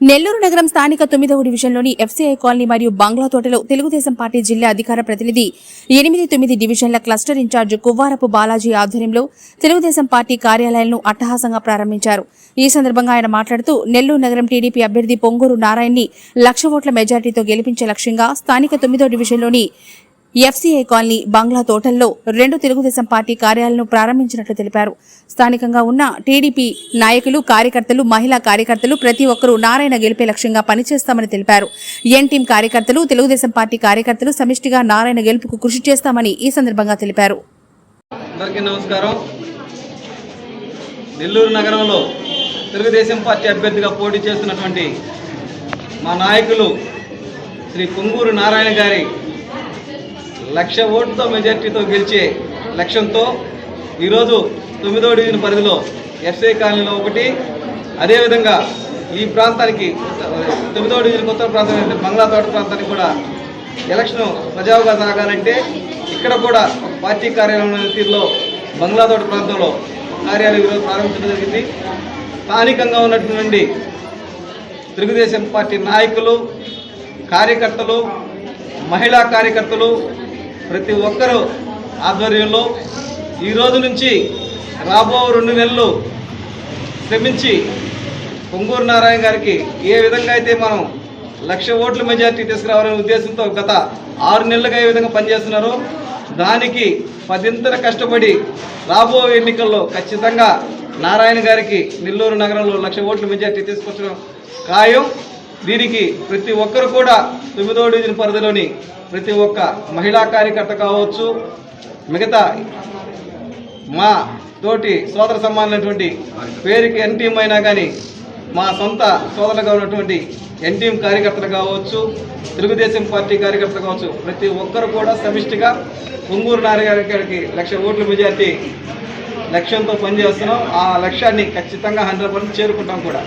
నెల్లూరు నగరం స్థానిక తొమ్మిదవ డివిజన్లోని ఎఫ్సీఐ కాలనీ మరియు బంగ్లా తోటలో తెలుగుదేశం పార్టీ జిల్లా అధికార ప్రతినిధి ఎనిమిది తొమ్మిది డివిజన్ల క్లస్టర్ ఇన్ఛార్జ్ కువ్వారపు బాలాజీ ఆధ్వర్యంలో తెలుగుదేశం పార్టీ కార్యాలయాలను అట్టహాసంగా ప్రారంభించారు. ఈ సందర్భంగా ఆయన మాట్లాడుతూ నెల్లూరు నగరం టీడీపీ అభ్యర్థి పొంగూరు నారాయణ్ని లక్ష ఓట్ల మెజార్టీతో గెలిపించే లక్ష్యంగా స్థానిక తొమ్మిదో డివిజన్లోని ఎఫ్సీఐ కాలనీ బంగ్లా తోటల్లో రెండు తెలుగుదేశం పార్టీ కార్యాలయాలను ప్రారంభించినట్లు తెలిపారు. స్థానికంగా ఉన్న టీడీపీ నాయకులు కార్యకర్తలు మహిళా కార్యకర్తలు ప్రతి ఒక్కరూ నారాయణ గెలిపే లక్ష్యంగా పనిచేస్తామని తెలిపారు. ఎన్ టీం కార్యకర్తలు తెలుగుదేశం పార్టీ కార్యకర్తలు సమిష్టిగా నారాయణ గెలుపుకు కృషి చేస్తామని ఈ సందర్భంగా తెలిపారు. నమస్కారం. నెల్లూరు నగరంలో తెలుగుదేశం పార్టీ అభ్యర్థిగా పోటీ చేస్తున్నటువంటి మా నాయకులు శ్రీ పొంగూరు నారాయణ గారి లక్ష ఓట్లతో మెజార్టీతో గెలిచే లక్ష్యంతో ఈరోజు తొమ్మిదో డివిజన్ పరిధిలో ఎఫ్సీ కాలనీలో ఒకటి. అదేవిధంగా ఈ ప్రాంతానికి తొమ్మిదో డివిజన్ కొత్త ప్రాంతం బంగ్లా తోట ప్రాంతానికి కూడా ఎలక్షన్ సజావుగా సాగాలంటే ఇక్కడ కూడా పార్టీ కార్యాలయం తీరులో బంగ్లాతోట ప్రాంతంలో కార్యాలయం ఈరోజు ప్రారంభించడం జరిగింది. స్థానికంగా ఉన్నటువంటి తెలుగుదేశం పార్టీ నాయకులు కార్యకర్తలు మహిళా కార్యకర్తలు ప్రతి ఒక్కరూ ఆధ్వర్యంలో ఈ రోజు నుంచి రాబో రెండు నెలలు శ్రమించి పొంగూరు నారాయణ గారికి ఏ విధంగా అయితే మనం లక్ష ఓట్ల మెజార్టీ తీసుకురావాలనే ఉద్దేశంతో గత ఆరు నెలలుగా ఏ విధంగా పనిచేస్తున్నారో దానికి పదింతర కష్టపడి రాబో ఎన్నికల్లో ఖచ్చితంగా నారాయణ గారికి నెల్లూరు నగరంలో లక్ష ఓట్ల మెజార్టీ తీసుకొచ్చడం ఖాయం. దీనికి ప్రతి ఒక్కరు కూడా తొమ్మిదో డివిజన్ పరిధిలోని ప్రతి ఒక్క మహిళా కార్యకర్త కావచ్చు మిగతా మా తోటి సోదర సమానమైనటువంటి పేరుకి ఎన్టీఎం అయినా కానీ మా సొంత సోదరులుగా ఉన్నటువంటి ఎన్టీఎం కార్యకర్తలు కావచ్చు తెలుగుదేశం పార్టీ కార్యకర్తలు కావచ్చు ప్రతి ఒక్కరు కూడా సమిష్టిగా పొంగూరు నారాయణకి లక్ష ఓట్ల మెజార్టీ లక్ష్యంతో పనిచేస్తున్నాం. ఆ లక్ష్యాన్ని ఖచ్చితంగా హండ్రెడ్ పర్సెంట్ చేరుకుంటాం కూడా.